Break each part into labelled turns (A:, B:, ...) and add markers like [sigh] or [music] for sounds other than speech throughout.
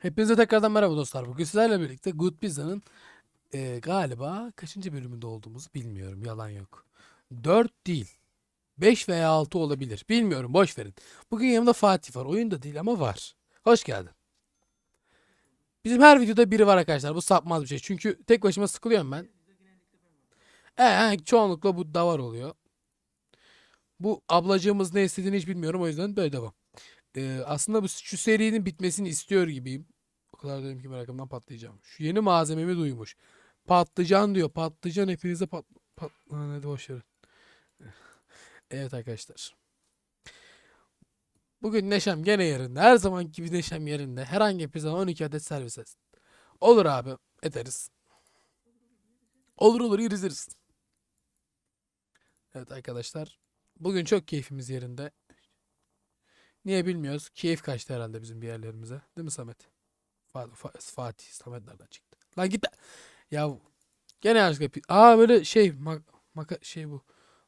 A: Hepinize tekrardan merhaba dostlar. Bugün sizlerle birlikte Good Pizza'nın e, galiba kaçıncı bölümünde olduğumuzu bilmiyorum. Yalan yok. 4 değil. 5 veya 6 olabilir. Bilmiyorum. Boş verin. Bugün yanımda Fatih var. Oyunda değil ama var. Hoş geldin. Bizim her videoda biri var arkadaşlar. Bu sapmaz bir şey. Çünkü tek başıma sıkılıyorum ben. Ee, çoğunlukla bu da var oluyor. Bu ablacığımız ne istediğini hiç bilmiyorum. O yüzden böyle devam. Ee, aslında bu şu serinin bitmesini istiyor gibiyim. Kadar dedim ki merakımdan patlayacağım. Şu yeni malzememi duymuş. Patlıcan diyor. Patlıcan hepinize pat... pat... Hadi boş verin. [laughs] Evet arkadaşlar. Bugün neşem gene yerinde. Her zaman gibi neşem yerinde. Herhangi bir zaman 12 adet servis etsin. Olur abi. Ederiz. Olur olur yeriz yeriz. Evet arkadaşlar. Bugün çok keyfimiz yerinde. Niye bilmiyoruz. Keyif kaçtı herhalde bizim bir yerlerimize. Değil mi Samet? Fa- Fa- Fatih. Samet nereden çıktı? Lan git. Ya gene pi- Aa böyle şey mak maka şey bu.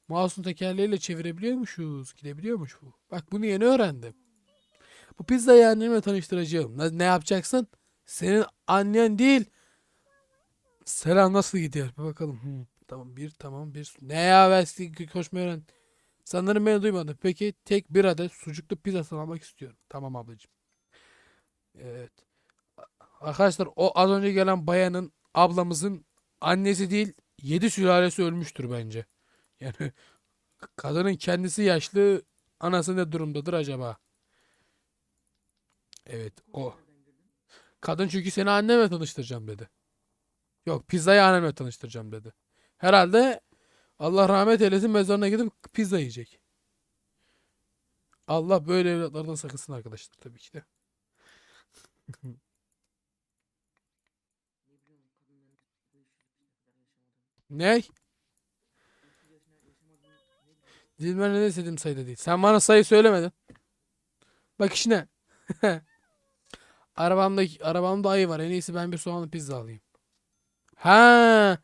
A: Mouse'un tekerleğiyle çevirebiliyormuşuz. Gidebiliyormuş bu. Bak bunu yeni öğrendim. Bu pizzayı annemle tanıştıracağım. Ne, ne yapacaksın? Senin annen değil. Selam nasıl gidiyor? Bir bakalım. Hı, tamam bir tamam bir. Ne ya ben koşmayı öğren. Sanırım beni duymadı. Peki tek bir adet sucuklu pizza almak istiyorum. Tamam ablacığım. Evet. Arkadaşlar o az önce gelen bayanın ablamızın annesi değil 7 sülalesi ölmüştür bence. Yani [laughs] kadının kendisi yaşlı anası ne durumdadır acaba? Evet o. Kadın çünkü seni annemle tanıştıracağım dedi. Yok pizzayı annemle tanıştıracağım dedi. Herhalde Allah rahmet eylesin mezarına gidip pizza yiyecek. Allah böyle evlatlardan sakınsın arkadaşlar tabii ki de. [laughs] Ne? Dilber ne istediğim sayıda değil. Sen bana sayı söylemedin. Bak işine. [laughs] Arabamda arabamda ayı var. En iyisi ben bir soğanlı pizza alayım. Ha.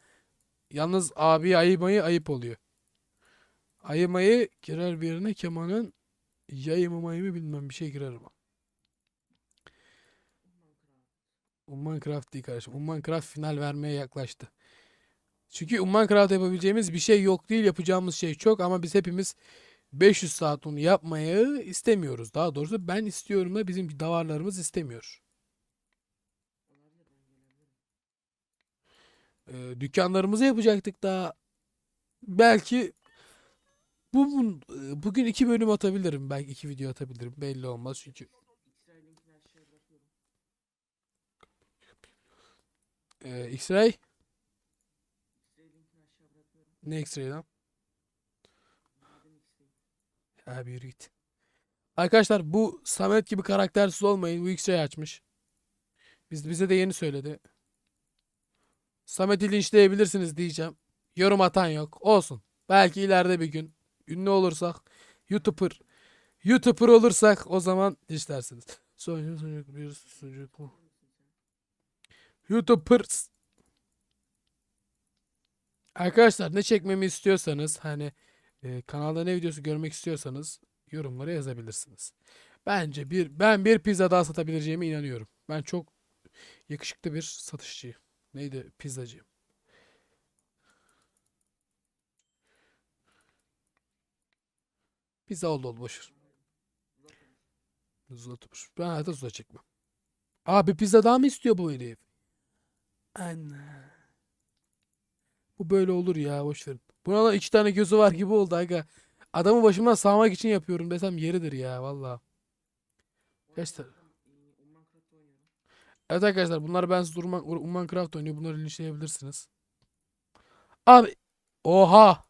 A: Yalnız abi ayımayı ayıp oluyor. Ayımayı girer bir yerine kemanın yayımı mayımı bilmem bir şey girer ama. Umman Craft değil kardeşim. Umman Craft final vermeye yaklaştı. Çünkü Umman Craft yapabileceğimiz bir şey yok değil. Yapacağımız şey çok ama biz hepimiz 500 saat onu yapmayı istemiyoruz. Daha doğrusu ben istiyorum da bizim davarlarımız istemiyor. Ee, dükkanlarımızı yapacaktık daha. Belki bu bu- bugün iki bölüm atabilirim. Belki iki video atabilirim. Belli olmaz çünkü. Ee, X-Ray ne X-Ray lan? Ya bir yürü git. Arkadaşlar bu Samet gibi karaktersiz olmayın. Bu X-Ray açmış. Biz, bize de yeni söyledi. Samet'i linçleyebilirsiniz diyeceğim. Yorum atan yok. Olsun. Belki ileride bir gün ünlü olursak YouTuber YouTuber olursak o zaman linçlersiniz. Sonucu sucuk bir sucuklu. YouTubers. Arkadaşlar ne çekmemi istiyorsanız hani e, kanalda ne videosu görmek istiyorsanız yorumlara yazabilirsiniz. Bence bir ben bir pizza daha satabileceğime inanıyorum. Ben çok yakışıklı bir satışçıyım. Neydi? Pizzacıyım. Pizza oldu oldu boşver. Zula tupur. Ben hayatta zula çekmem. Abi pizza daha mı istiyor bu herif? Anne. Bu böyle olur ya boş verin. Buna da iki tane gözü var gibi oldu aga. Adamı başımdan sağmak için yapıyorum desem yeridir ya valla. Gerçekten. Evet arkadaşlar bunlar ben siz Umman, Umman Craft oynuyor. Bunları linçleyebilirsiniz. Abi oha.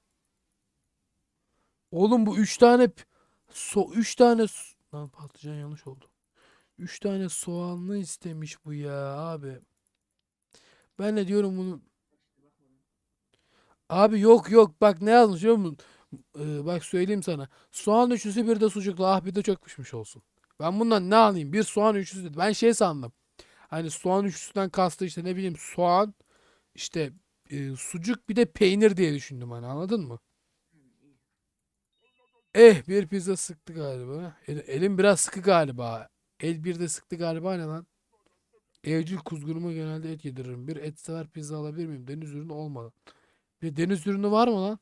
A: Oğlum bu üç tane so üç tane lan patlıcan yanlış oldu. Üç tane soğanlı istemiş bu ya abi. Ben de diyorum bunu Abi yok yok bak ne yazmış biliyor musun? Ee, bak söyleyeyim sana. Soğan üçlüsü bir de sucuklu. Ah bir de çok pişmiş olsun. Ben bundan ne alayım? Bir soğan üçlüsü dedi. Ben şey sandım. Hani soğan üçlüsünden kastı işte ne bileyim soğan işte e, sucuk bir de peynir diye düşündüm hani anladın mı? Eh bir pizza sıktı galiba. El- elim biraz sıkı galiba. El bir de sıktı galiba ne lan? Evcil kuzgunuma genelde et yediririm. Bir et sever pizza alabilir miyim? Deniz ürünü olmadan. Bir deniz ürünü var mı lan?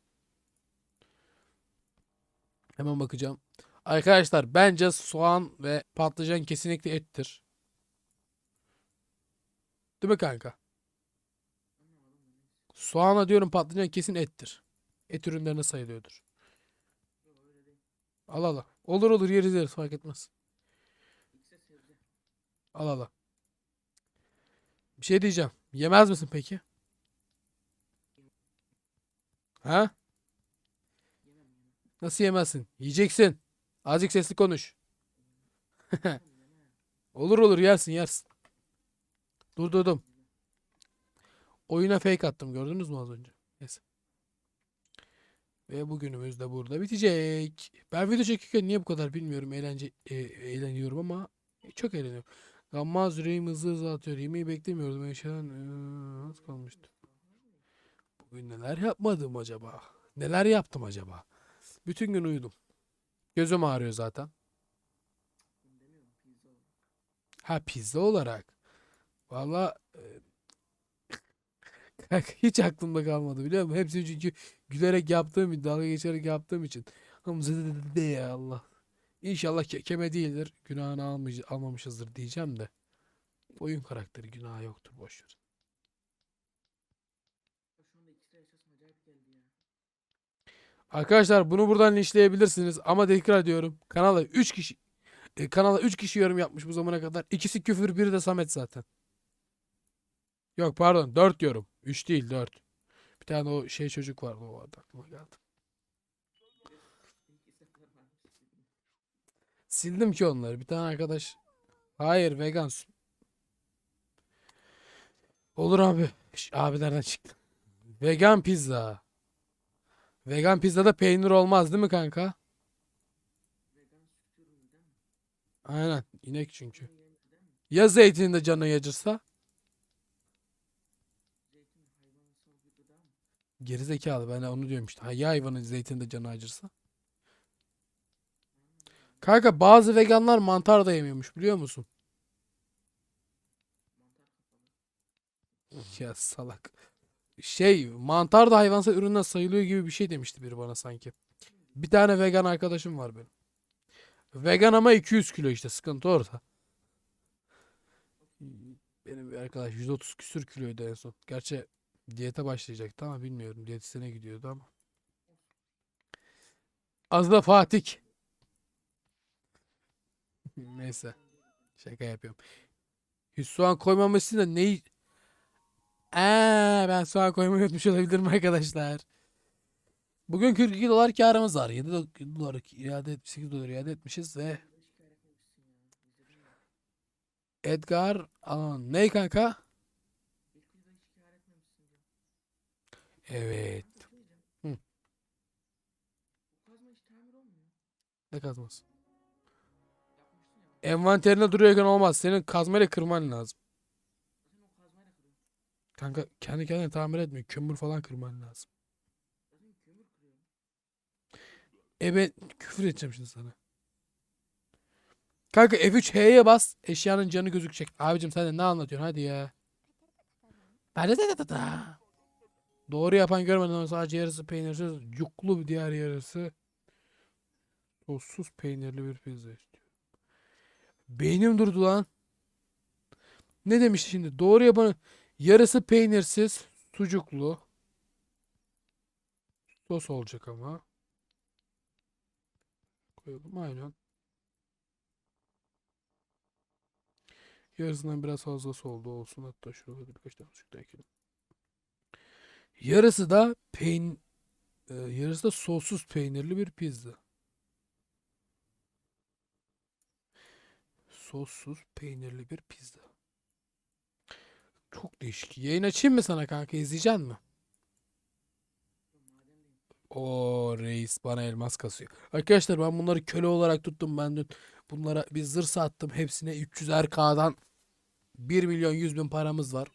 A: Hemen bakacağım. Arkadaşlar bence soğan ve patlıcan kesinlikle ettir. Değil mi kanka? Soğana diyorum patlıcan kesin ettir. Et ürünlerine sayılıyordur. Al al. Olur olur yeriz yeriz fark etmez. Al. al. Bir şey diyeceğim. Yemez misin peki? Ha? Nasıl yemezsin? Yiyeceksin. Azıcık sesli konuş. [laughs] Olur olur yersin yersin. Dur durdum. Oyuna fake attım gördünüz mü az önce? Neyse. Ve bugünümüz de burada bitecek. Ben video çekirken niye bu kadar bilmiyorum. Eğlence, e, eğleniyorum ama çok eğleniyorum. Gammaz yüreğim hızlı hızlı atıyor. Yemeği beklemiyordum. Yaşanan ee, az kalmıştı. Bugün neler yapmadım acaba? Neler yaptım acaba? Bütün gün uyudum. Gözüm ağrıyor zaten. Ha pizza olarak. Valla e, [laughs] hiç aklımda kalmadı biliyor musun? Hepsi çünkü gülerek yaptığım için, dalga geçerek yaptığım için. Zıdıdıdı ya Allah. İnşallah kekeme değildir. Günahını almış, almamışızdır diyeceğim de. Oyun karakteri günahı yoktur boş ver. Arkadaşlar bunu buradan linçleyebilirsiniz ama tekrar ediyorum. Kanala 3 kişi e, kanala 3 kişi yorum yapmış bu zamana kadar. İkisi küfür, biri de Samet zaten. Yok pardon 4 yorum. 3 değil 4. Bir tane o şey çocuk vardı o vardı aklıma geldi. Sildim ki onları. Bir tane arkadaş. Hayır vegan. Olur abi. Abilerden çıktı. Vegan pizza. Vegan pizzada peynir olmaz değil mi kanka? Aynen. inek çünkü. Ya zeytinin de canı acırsa? Gerizekalı ben onu diyorum işte. Ha, ya hayvanın zeytinin de canı acırsa? Kanka bazı veganlar mantar da yemiyormuş biliyor musun? Ya salak. Şey mantar da hayvansal üründen sayılıyor gibi bir şey demişti biri bana sanki. Bir tane vegan arkadaşım var benim. Vegan ama 200 kilo işte sıkıntı orada. Benim bir arkadaş 130 küsür kiloydu en son. Gerçi diyete başlayacaktı ama bilmiyorum. Diyetisyene gidiyordu ama. Az da Fatih. [laughs] Neyse. Şaka yapıyorum. Hiç soğan koymamışsın da neyi... Eee ben soğan koymayı unutmuş olabilirim arkadaşlar. Bugün 42 dolar karımız var. 7 do- dolar iade et, 8 dolar iade etmişiz ve Edgar Alan ne kanka? Evet. Hı. Ne kazması? Envanterinde duruyorken olmaz. Senin kazmayla kırman lazım. Kanka kendi kendine tamir etmiyor. Kömür falan kırman lazım. E ben küfür edeceğim şimdi sana. Kanka F3H'ye bas. Eşyanın canı gözükecek. Abicim sen de ne anlatıyorsun hadi ya. Doğru yapan görmedim ama sadece yarısı peynirsiz. Yuklu bir diğer yarısı. Sossuz peynirli bir pizza istiyorum. Beynim durdu lan. Ne demişti şimdi? Doğru yapanı yarısı peynirsiz. Sucuklu. Sos olacak ama. Koyalım aynen. Yarısından biraz fazlası oldu olsun. Hatta şurada birkaç tane sucuk da ekelim. Yarısı da peyn e, yarısı da sossuz peynirli bir pizza. Sossuz peynirli bir pizza. Çok değişik. Yayın açayım mı sana kanka? İzleyecek mi? O reis bana elmas kasıyor. Arkadaşlar ben bunları köle olarak tuttum. Ben dün bunlara bir zırh sattım. Hepsine 300 RK'dan 1 milyon 100 bin paramız var.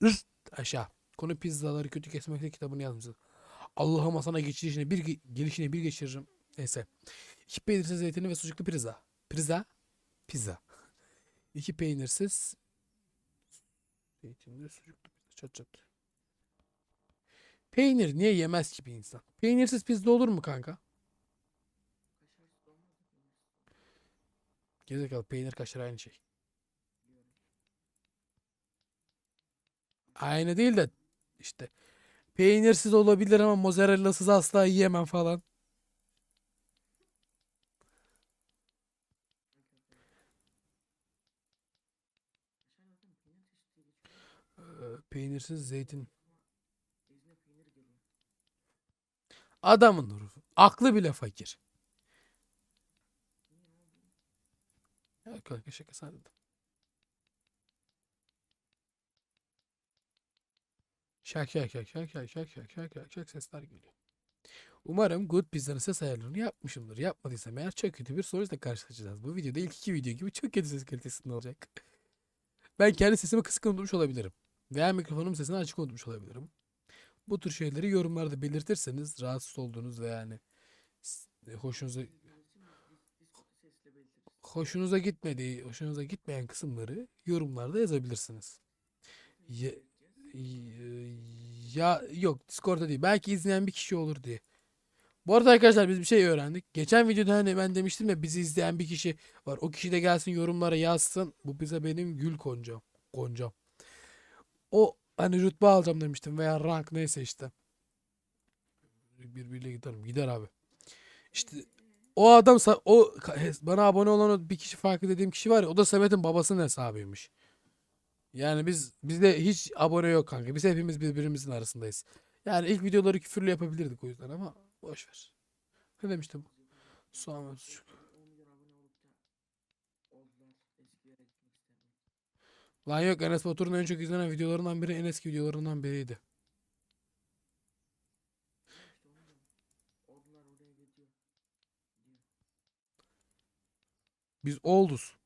A: Üst aşağı. Konu pizzaları kötü kesmekte kitabını yazmışsın. Allah'ıma sana geçişine bir ge- gelişine bir geçiririm. Neyse. İki peynirsiz zeytinli ve sucuklu pizza. Pizza. Pizza. İki peynirsiz Zeytinli sucuklu pizza çat çat. Peynir niye yemez ki bir insan? Peynirsiz pizza olur mu kanka? Gerizekalı peynir kaşar aynı şey. Aynı değil de işte peynirsiz olabilir ama mozzarellasız asla yiyemem falan. Peynirsiz zeytin. Adamın ruhu. Aklı bile fakir. Ya kanka şaka sandım. Şak şak şak şak şak şak şak şak şak şak sesler geliyor. Umarım Good Pizza'nın ses ayarlarını yapmışımdır. Yapmadıysam eğer çok kötü bir sonuçla karşılaşacağız. Bu videoda ilk iki video gibi çok kötü ses kalitesinde olacak. Ben kendi sesimi kısık unutmuş olabilirim. Veya mikrofonum sesini açık unutmuş olabilirim. Bu tür şeyleri yorumlarda belirtirseniz rahatsız olduğunuz ve yani s- hoşunuza hoşunuza gitmediği, hoşunuza gitmeyen kısımları yorumlarda yazabilirsiniz. Ya, ya yok Discord'da değil. Belki izleyen bir kişi olur diye. Bu arada arkadaşlar biz bir şey öğrendik. Geçen videoda hani ben demiştim ya bizi izleyen bir kişi var. O kişi de gelsin yorumlara yazsın. Bu bize benim gül koncam. Koncam. O hani rütbe alacağım demiştim veya rank neyse işte. Birbiriyle giderim. Gider abi. İşte o adam o bana abone olan o bir kişi farklı dediğim kişi var ya o da Samet'in babasının hesabıymış. Yani biz bizde hiç abone yok kanka. Biz hepimiz birbirimizin arasındayız. Yani ilk videoları küfürlü yapabilirdik o yüzden ama boş ver. Ne demiştim? Soğan ve. Lan yok Enes Batur'un en çok izlenen videolarından biri en eski videolarından biriydi. Biz olduz.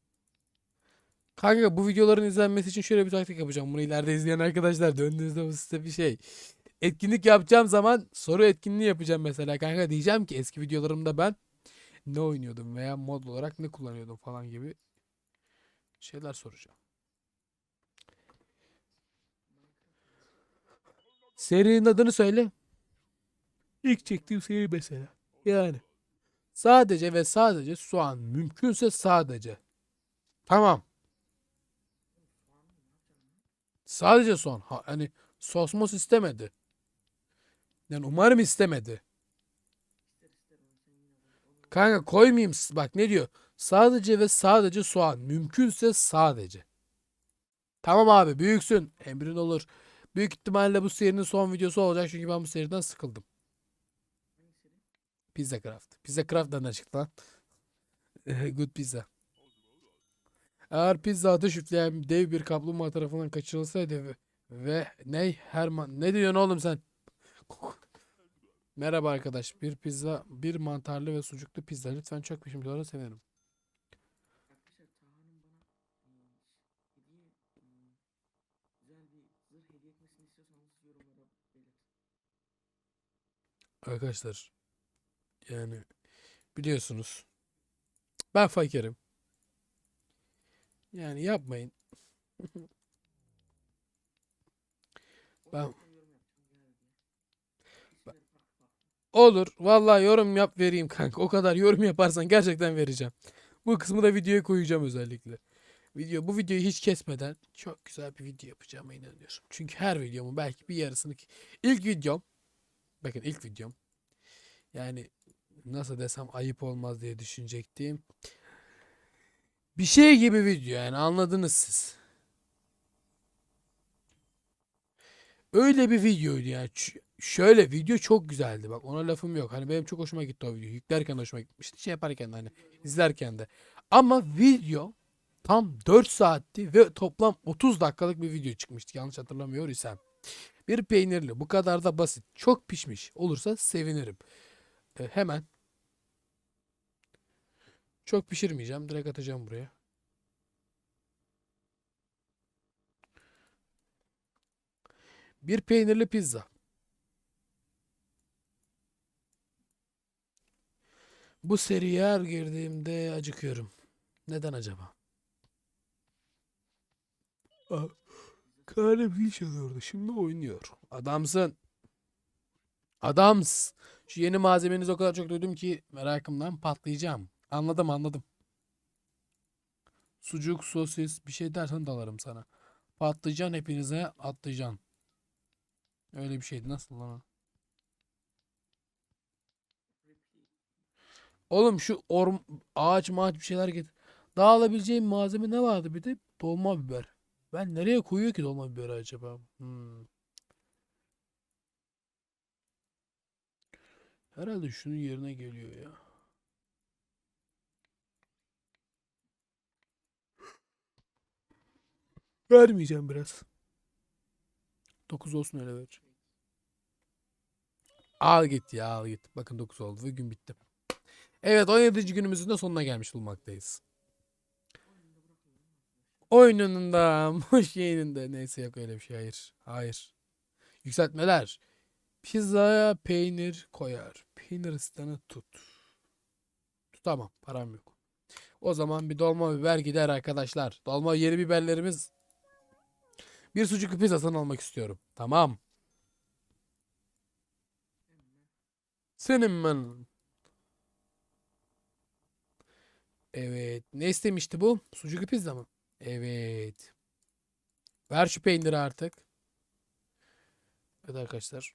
A: Kanka bu videoların izlenmesi için şöyle bir taktik yapacağım. Bunu ileride izleyen arkadaşlar döndüğünüzde bu size bir şey. Etkinlik yapacağım zaman soru etkinliği yapacağım mesela. Kanka diyeceğim ki eski videolarımda ben ne oynuyordum veya mod olarak ne kullanıyordum falan gibi şeyler soracağım. Serinin adını söyle. İlk çektiğim seri mesela. Yani. Sadece ve sadece soğan. Mümkünse sadece. Tamam. Sadece soğan. Ha, hani sos mos istemedi. Yani umarım istemedi. Kanka koymayayım. Bak ne diyor? Sadece ve sadece soğan. Mümkünse sadece. Tamam abi büyüksün. Emrin olur. Büyük ihtimalle bu serinin son videosu olacak çünkü ben bu seriden sıkıldım. Pizza Craft. Pizza Craft nereden çıktı lan? [laughs] Good Pizza. Eğer pizza ateş üfleyen dev bir kaplumbağa tarafından kaçırılsaydı ve, ve ne Herman ne diyorsun oğlum sen? Merhaba arkadaş. Bir pizza, bir mantarlı ve sucuklu pizza. Lütfen çok pişmiş olarak sevinirim.
B: Arkadaşlar Taha'nın bana eee, hediye eee, güzel bir zırh hediye etmesini istiyorsanız yorumlara belirtin.
A: Arkadaşlar yani biliyorsunuz ben fakirim. Yani yapmayın. Ben olur. Vallahi yorum yap vereyim kanka. O kadar yorum yaparsan gerçekten vereceğim. Bu kısmı da videoya koyacağım özellikle. Video bu videoyu hiç kesmeden çok güzel bir video yapacağıma inanıyorum. Çünkü her videomun belki bir yarısını ilk videom bakın ilk videom yani nasıl desem ayıp olmaz diye düşünecektim. Bir şey gibi video yani anladınız siz. Öyle bir videoydu yani. Ç- şöyle video çok güzeldi. Bak ona lafım yok. Hani benim çok hoşuma gitti o video. Yüklerken hoşuma gitmişti. Şey yaparken de hani izlerken de. Ama video tam 4 saatti ve toplam 30 dakikalık bir video çıkmıştı. Yanlış hatırlamıyor isem. Bir peynirli. Bu kadar da basit. Çok pişmiş olursa sevinirim. E, hemen. Çok pişirmeyeceğim. Direkt atacağım buraya. Bir peynirli pizza. Bu seriye her girdiğimde acıkıyorum. Neden acaba? Ah.
B: Pizza
A: Kare bir çalıyordu. Şimdi oynuyor. Adamsın. Adams. Şu yeni malzemenizi o kadar çok duydum ki merakımdan patlayacağım. Anladım anladım. Sucuk, sosis bir şey dersen dalarım sana. Patlıcan hepinize atlayacaksın. Öyle bir şeydi. Nasıl lan? Oğlum şu orm ağaç mağaç bir şeyler getir. Daha alabileceğim malzeme ne vardı bir de? Dolma biber. Ben nereye koyuyor ki dolma biberi acaba? Hmm. Herhalde şunun yerine geliyor ya. Vermeyeceğim biraz. 9 olsun öyle ver. Al git ya al git. Bakın 9 oldu ve gün bitti. Evet 17. günümüzün de sonuna gelmiş bulmaktayız. Oyununun da yayının da neyse yok öyle bir şey hayır. Hayır. Yükseltmeler. Pizzaya peynir koyar. Peynir istanı tut. Tutamam param yok. O zaman bir dolma biber gider arkadaşlar. Dolma yeni biberlerimiz. Bir sucuklu pizza satın almak istiyorum. Tamam. Senin ben. Evet. Ne istemişti bu? Sucuklu pizza mı? Evet. Ver şu peyniri artık. Evet arkadaşlar.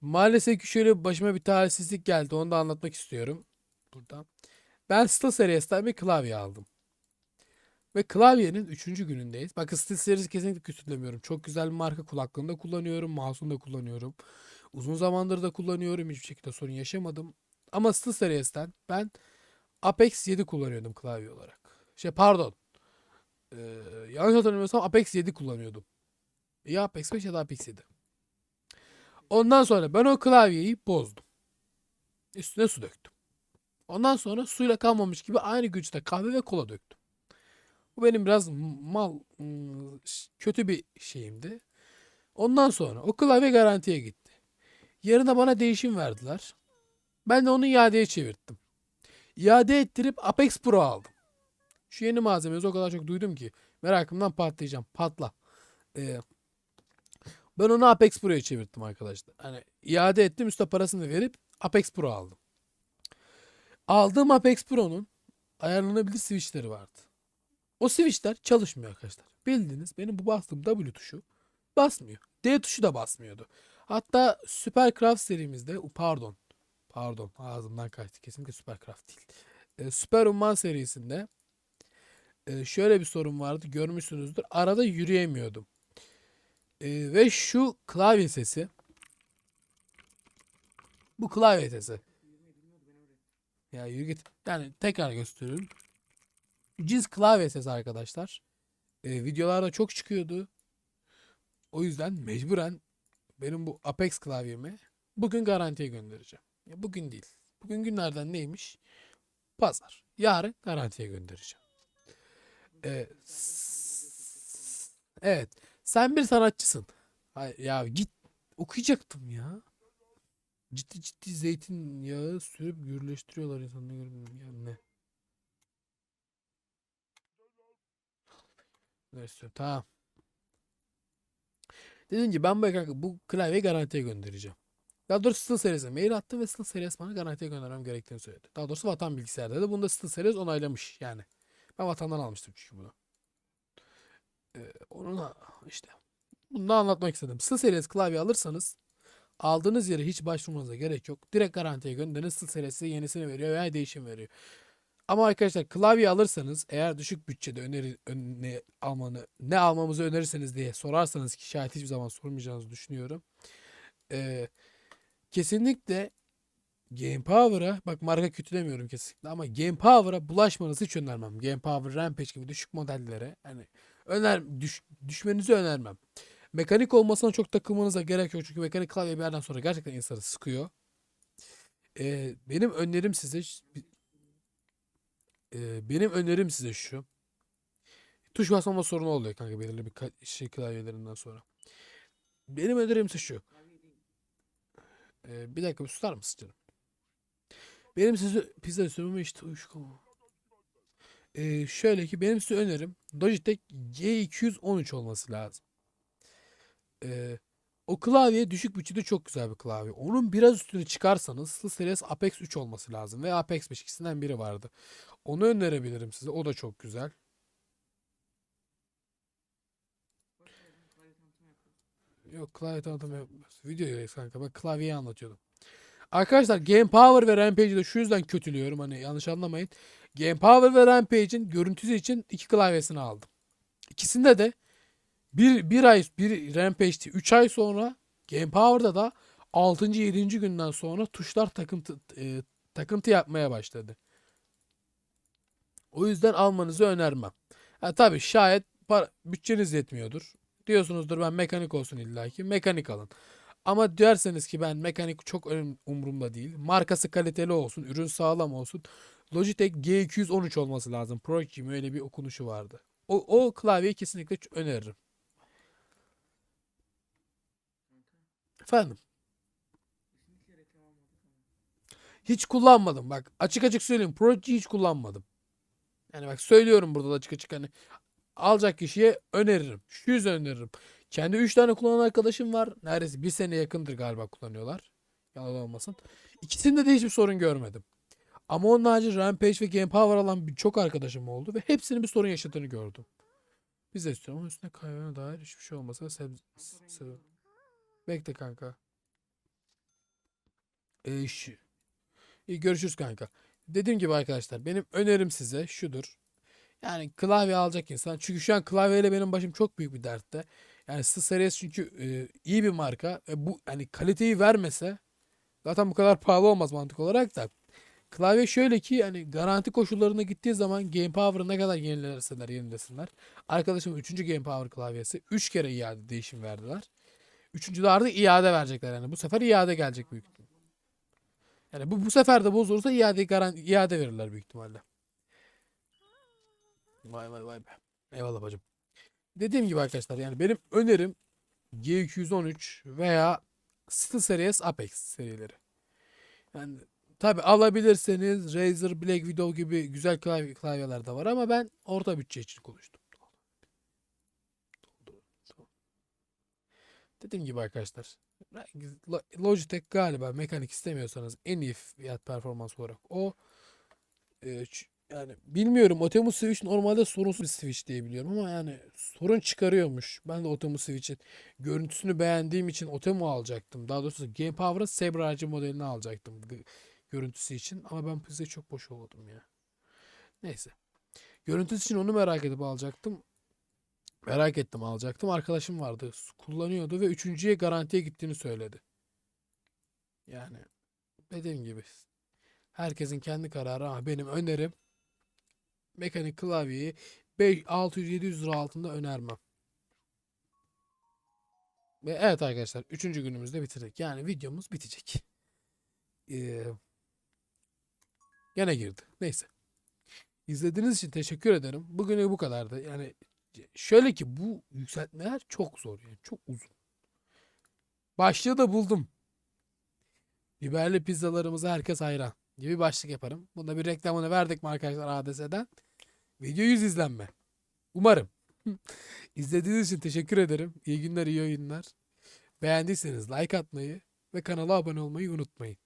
A: Maalesef ki şöyle başıma bir talihsizlik geldi. Onu da anlatmak istiyorum. Burada. Ben SteelSeries'ten bir klavye aldım. Ve klavyenin 3. günündeyiz. Bakın SteelSeries'i kesinlikle kötülemiyorum. Çok güzel bir marka kulaklığında kullanıyorum. Mouse'unu da kullanıyorum. Uzun zamandır da kullanıyorum. Hiçbir şekilde sorun yaşamadım. Ama SteelSeries'ten ben Apex 7 kullanıyordum klavye olarak. Şey pardon. Ee, yanlış hatırlamıyorsam Apex 7 kullanıyordum. Ya Apex 5 ya da Apex 7. Ondan sonra ben o klavyeyi bozdum. Üstüne su döktüm. Ondan sonra suyla kalmamış gibi aynı güçte kahve ve kola döktüm. Bu benim biraz mal kötü bir şeyimdi. Ondan sonra o klavye garantiye gitti. Yarına bana değişim verdiler. Ben de onu iadeye çevirttim. İade ettirip Apex Pro aldım. Şu yeni malzemeyi o kadar çok duydum ki merakımdan patlayacağım. Patla. Ee, ben onu Apex Pro'ya çevirttim arkadaşlar. Hani iade ettim üstte parasını verip Apex Pro aldım. Aldığım Apex Pro'nun ayarlanabilir switchleri vardı. O switchler çalışmıyor arkadaşlar. Bildiğiniz benim bu bastığım W tuşu basmıyor. D tuşu da basmıyordu. Hatta Supercraft serimizde pardon pardon ağzımdan kaçtı. Kesinlikle Supercraft değil. Ee, Super Umman serisinde e, şöyle bir sorun vardı. Görmüşsünüzdür. Arada yürüyemiyordum. Ee, ve şu klavye sesi bu klavye sesi ya yürü git. Yani tekrar gösteriyorum. Cins klavye sesi arkadaşlar. Ee, videolarda çok çıkıyordu. O yüzden mecburen benim bu Apex klavyemi bugün garantiye göndereceğim. Ya bugün değil. Bugün günlerden neymiş? Pazar. Yarın garantiye göndereceğim. S- evet. Sen bir sanatçısın. Ya git okuyacaktım ya. Ciddi ciddi zeytinyağı sürüp gürleştiriyorlar insanları gördüm. Ya ne? Neyse tamam. Dedim ki ben bu, ekran- bu klavyeyi garantiye göndereceğim. Daha doğrusu Steel Series'e mail attım ve Steel Series bana garantiye göndermem gerektiğini söyledi. Daha doğrusu Vatan Bilgisayar'da da bunu da Steel Series onaylamış yani. Ben Vatan'dan almıştım çünkü bunu. Ee, onunla işte. Bunu anlatmak istedim. Steel Series klavye alırsanız aldığınız yere hiç başvurmanıza gerek yok. Direkt garantiye gönderin. Steel Series size yenisini veriyor veya değişim veriyor. Ama arkadaşlar klavye alırsanız eğer düşük bütçede öneri ön- ne almanı ne almamızı önerirseniz diye sorarsanız ki şayet hiçbir zaman sormayacağınızı düşünüyorum. Ee, kesinlikle Game Power'a bak marka kötülemiyorum kesinlikle ama Game Power'a bulaşmanızı hiç önermem. Game Power, Rampage gibi düşük modellere hani öner düş, düşmenizi önermem. Mekanik olmasına çok takılmanıza gerek yok çünkü mekanik klavye bir yerden sonra gerçekten insanı sıkıyor. Ee, benim önerim size ee, benim önerim size şu. Tuş basmama sorunu oluyor kanka belirli bir şey klavyelerinden sonra. Benim önerim size şu. Ee, bir dakika bir susar mısın canım? Benim size pizza sürümü işte uyuşuk ama. Ee, şöyle ki benim size önerim Logitech G213 olması lazım. Ee, o klavye düşük bütçede çok güzel bir klavye. Onun biraz üstünü çıkarsanız SteelSeries Apex 3 olması lazım. Ve Apex 5 ikisinden biri vardı. Onu önerebilirim size. O da çok güzel. Yok klavye tanıtımı yapmıyoruz. Videoyu kanka ben klavyeyi anlatıyordum. Arkadaşlar Game Power ve Rampage'i de şu yüzden kötülüyorum. Hani yanlış anlamayın. Game Power ve Rampage'in görüntüsü için iki klavyesini aldım. İkisinde de bir, bir ay bir Rampage'ti 3 ay sonra Game Power'da da 6. 7. günden sonra tuşlar takıntı e, takıntı yapmaya başladı. O yüzden almanızı önermem. Ha, tabii şayet para, bütçeniz yetmiyordur. Diyorsunuzdur ben mekanik olsun illaki. Mekanik alın. Ama derseniz ki ben mekanik çok önem- umurumda değil. Markası kaliteli olsun, ürün sağlam olsun. Logitech G213 olması lazım. Pro kimi öyle bir okunuşu vardı. O, o klavyeyi kesinlikle öneririm. Efendim hiç kullanmadım. Bak açık açık söyleyeyim. Pro hiç kullanmadım. Yani bak söylüyorum burada da açık açık hani alacak kişiye öneririm. Şu yüzden öneririm. Kendi 3 tane kullanan arkadaşım var. Neredeyse bir sene yakındır galiba kullanıyorlar. Yalan olmasın. İkisinde de hiçbir sorun görmedim. Ama onun harici Rampage ve Game Power alan birçok arkadaşım oldu ve hepsinin bir sorun yaşadığını gördüm. Biz de istiyorum ama üstüne kaybına dair hiçbir şey olmasa seb-
B: gidiyorum.
A: Bekle kanka. E. İyi görüşürüz kanka. Dediğim gibi arkadaşlar benim önerim size şudur. Yani klavye alacak insan. Çünkü şu an klavyeyle benim başım çok büyük bir dertte. Yani SteelSeries çünkü e, iyi bir marka. E, bu hani kaliteyi vermese zaten bu kadar pahalı olmaz mantık olarak da. Klavye şöyle ki hani garanti koşullarına gittiği zaman Game Power'ı ne kadar yenilerseler yenilesinler. Arkadaşım 3. Game Power klavyesi 3 kere iade değişim verdiler. Üçüncü de artık iade verecekler yani. Bu sefer iade gelecek büyük ihtimal. Yani bu, bu sefer de bozulursa iade, garan, iade verirler büyük ihtimalle. Vay vay vay be. Eyvallah bacım. Dediğim gibi arkadaşlar yani benim önerim G213 veya SteelSeries Apex serileri. Yani tabi alabilirseniz Razer Black Widow gibi güzel klavye, klavyeler de var ama ben orta bütçe için konuştum. Dediğim gibi arkadaşlar Lo- Logitech galiba mekanik istemiyorsanız en iyi fiyat performans olarak o ç- yani bilmiyorum Otemu Switch normalde sorunsuz bir Switch diye biliyorum ama yani sorun çıkarıyormuş. Ben de Otemu Switch'in görüntüsünü beğendiğim için Otemu alacaktım. Daha doğrusu Game Power'a RG modelini alacaktım görüntüsü için ama ben size çok boş oldum ya. Neyse. Görüntüsü için onu merak edip alacaktım. Merak ettim alacaktım. Arkadaşım vardı. Kullanıyordu ve üçüncüye garantiye gittiğini söyledi. Yani dediğim gibi herkesin kendi kararı ama benim önerim mekanik klavyeyi 600-700 lira altında önermem. Ve evet arkadaşlar 3. günümüzde bitirdik. Yani videomuz bitecek. Ee, gene girdi. Neyse. İzlediğiniz için teşekkür ederim. Bugüne bu kadardı. Yani şöyle ki bu yükseltmeler çok zor yani çok uzun. Başlığı da buldum. Biberli pizzalarımıza herkes hayran gibi başlık yaparım. Bunda bir reklamını verdik mi arkadaşlar ADS'den? Video 100 izlenme. Umarım. [laughs] İzlediğiniz için teşekkür ederim. İyi günler, iyi oyunlar. Beğendiyseniz like atmayı ve kanala abone olmayı unutmayın.